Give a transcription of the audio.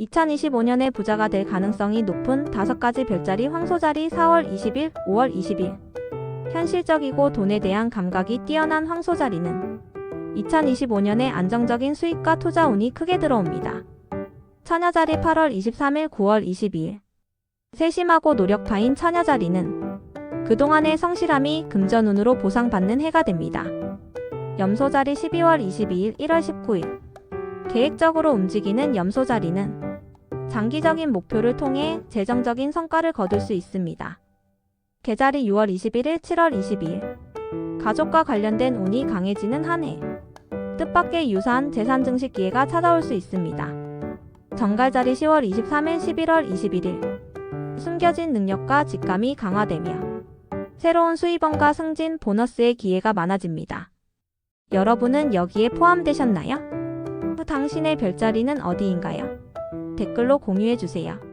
2025년에 부자가 될 가능성이 높은 5가지 별자리 황소자리 4월 20일, 5월 20일. 현실적이고 돈에 대한 감각이 뛰어난 황소자리는 2025년에 안정적인 수익과 투자 운이 크게 들어옵니다. 처녀자리 8월 23일, 9월 22일. 세심하고 노력파인 처녀자리는 그동안의 성실함이 금전운으로 보상받는 해가 됩니다. 염소자리 12월 22일, 1월 19일. 계획적으로 움직이는 염소자리는 장기적인 목표를 통해 재정적인 성과를 거둘 수 있습니다. 계자리 6월 21일, 7월 22일. 가족과 관련된 운이 강해지는 한 해. 뜻밖의 유산, 재산 증식 기회가 찾아올 수 있습니다. 정갈자리 10월 23일, 11월 21일. 숨겨진 능력과 직감이 강화되며 새로운 수입원과 승진, 보너스의 기회가 많아집니다. 여러분은 여기에 포함되셨나요? 당신의 별자리는 어디인가요? 댓글로 공유해주세요.